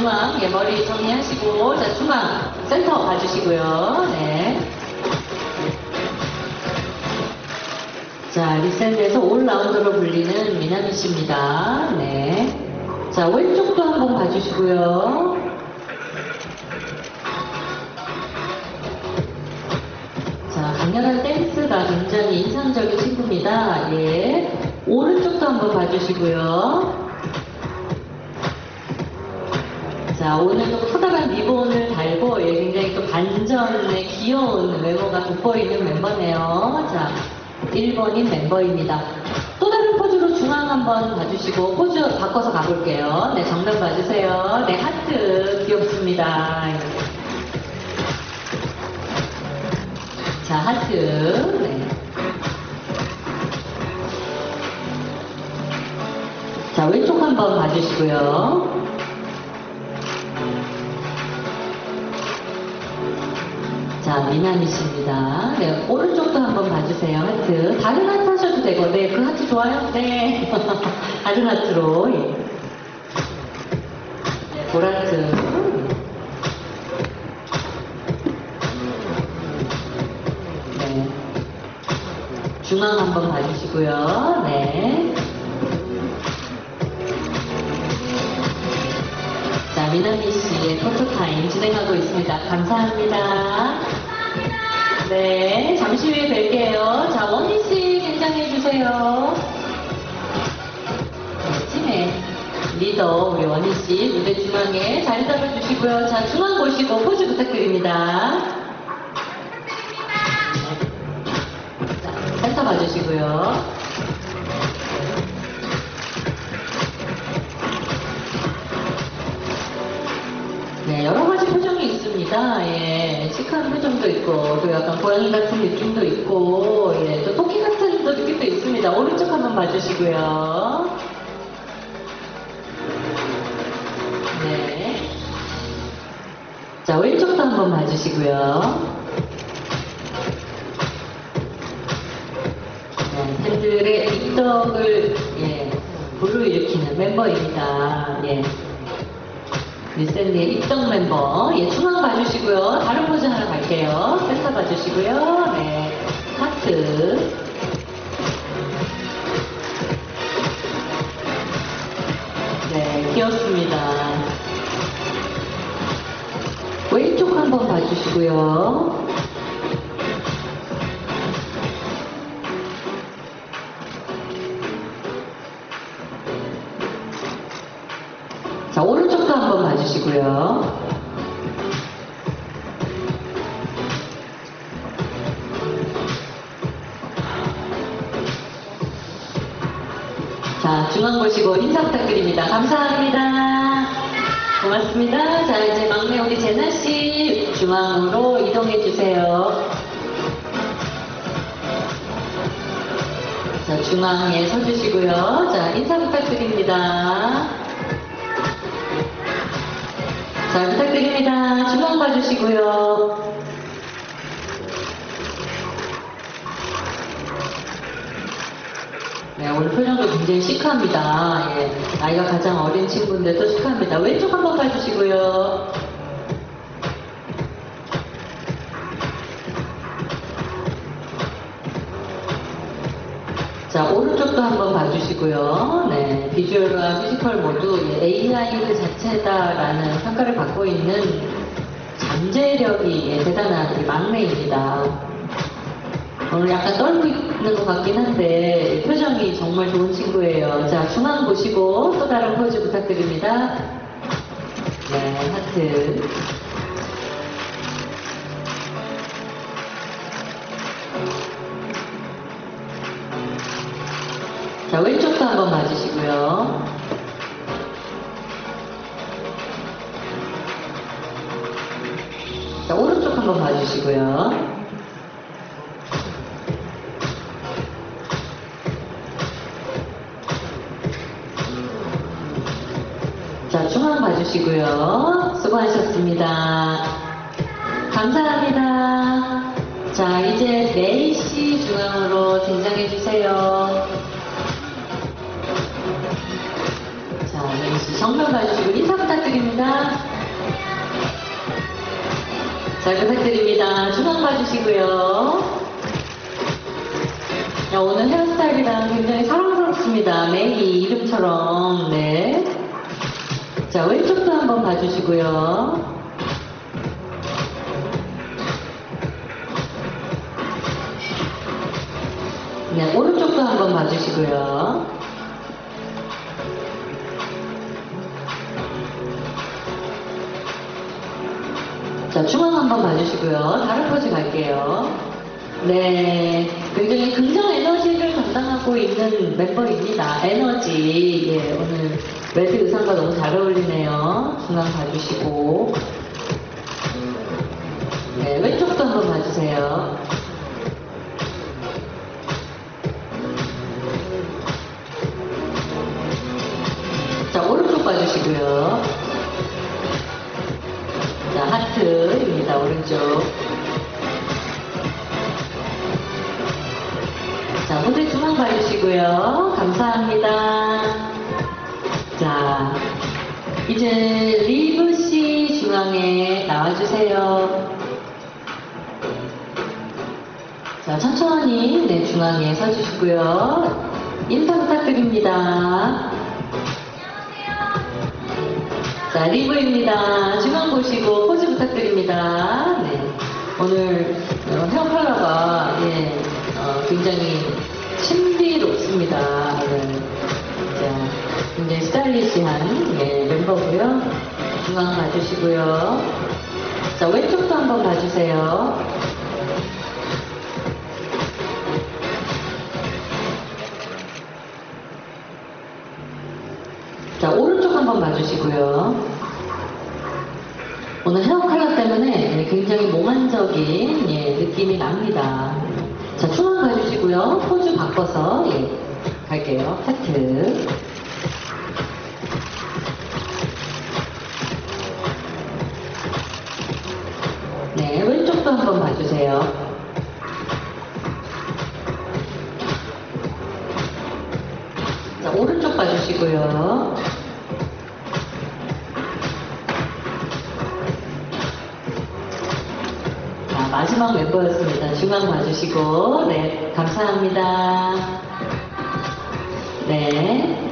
중앙, 예, 머리 정리하시고, 자, 중앙, 센터 봐주시고요. 네. 자, 리센드에서 올라운더로 불리는 미나미 씨입니다. 네. 자, 왼쪽도 한번 봐주시고요. 자, 강렬한 댄스가 굉장히 인상적인 친구입니다. 예. 오른쪽도 한번 봐주시고요. 자, 오늘도 커다란 리본을 달고, 예, 굉장히 또 반전의 귀여운 외모가 돋보이는 멤버네요. 자, 1번인 멤버입니다. 또 다른 포즈로 중앙 한번 봐주시고, 포즈 바꿔서 가볼게요. 네, 정면 봐주세요. 네, 하트. 귀엽습니다. 자, 하트. 네. 자, 왼쪽 한번 봐주시고요. 자, 씨입니다. 네, 오른쪽도 한번 봐주세요. 하트. 다른 하트 하셔도 되고, 네, 그 하트 좋아요? 네. 다른 하트로. 예. 네, 보라트. 네. 중앙 한번 봐주시고요. 네. 자, 미나미 씨의 포토타임 진행하고 있습니다. 감사합니다. 네, 잠시 후에 뵐게요. 자, 원희 씨 긴장해주세요. 네, 팀의 리더 우리 원희 씨 무대 중앙에 잘 잡아주시고요. 자, 중앙 보시고 포즈 부탁드립니다. 네. 자, 센터 봐주시고요. 표정도 있고, 또 약간 고양이 같은 느낌도 있고, 예, 또 토끼 같은 또 느낌도 있습니다. 오른쪽 한번 봐주시고요. 네. 자, 왼쪽도 한번 봐주시고요. 네, 팬들의 입덕을, 예, 불러일으키는 멤버입니다. 예. 리셀리의 입덕 멤버. 예, 중앙 봐주시고요. 다른 포즈 하나 갈게요. 센터 봐주시고요. 네. 하트. 네, 귀엽습니다. 왼쪽 한번 봐주시고요. 주시고요. 자, 중앙 보시고 인사 부탁드립니다. 감사합니다. 고맙습니다. 자, 이제 막내 우리 제나씨 중앙으로 이동해 주세요. 자, 중앙에 서주시고요. 자, 인사 부탁드립니다. 자, 부탁드립니다. 중앙 봐주시고요. 네, 오늘 표정도 굉장히 시크합니다. 예, 나이가 가장 어린 친구인데도 시크합니다. 왼쪽 한번 봐주시고요. 자, 오른쪽도 한번 봐주시고요. 네, 비주얼과 피지컬 모두 AI 그 자체다라는 평가를 받고 있는 잠재력이 예, 대단한 우리 막내입니다. 오늘 약간 떨고 있는 것 같긴 한데 표정이 정말 좋은 친구예요. 자, 중앙 보시고 또 다른 포즈 부탁드립니다. 네, 하트. 자, 왼쪽도 한번 봐주시고요. 한번 봐주시고요. 자, 중앙 봐주시고요. 수고하셨습니다. 감사합니다. 자, 이제 네이씨 중앙으로 등장해주세요. 자, 네이씨 정면 봐주시고 인사 부탁드립니다. 잘 부탁드립니다. 중앙 봐주시고요. 야, 오늘 헤어스타일이랑 굉장히 사랑스럽습니다. 메이 이름처럼, 네. 자, 왼쪽도 한번 봐주시고요. 네, 오른쪽도 한번 봐주시고요. 자, 중앙 한번 봐주시고요. 다른 포즈 갈게요. 네, 굉장히 긍정 에너지를 담당하고 있는 멤버입니다. 에너지. 예, 오늘 레드 의상과 너무 잘 어울리네요. 중앙 봐주시고. 자, 하트입니다. 오른쪽. 자, 무대 중앙 봐주시고요. 감사합니다. 자, 이제 리브 씨 중앙에 나와주세요. 자, 천천히 네, 중앙에 서주시고요. 인사 부탁드립니다. 자, 리브입니다. 중앙 보시고 포즈 부탁드립니다. 네. 오늘 어, 헤어 컬러가 예, 어, 굉장히 신비롭습니다. 네. 자, 굉장히 스타일리시한 예, 멤버고요. 중앙 봐주시고요. 자, 왼쪽도 한번 봐주세요. 자, 오른쪽 한번 봐주시고요. 오늘 헤어 컬러 때문에 예, 굉장히 몽환적인 예, 느낌이 납니다. 자, 중앙 봐주시고요. 포즈 바꿔서 예, 갈게요. 하트. 네, 왼쪽도 한번 봐주세요. 마지막 멤버였습니다. 중앙 봐주시고, 네, 감사합니다. 네.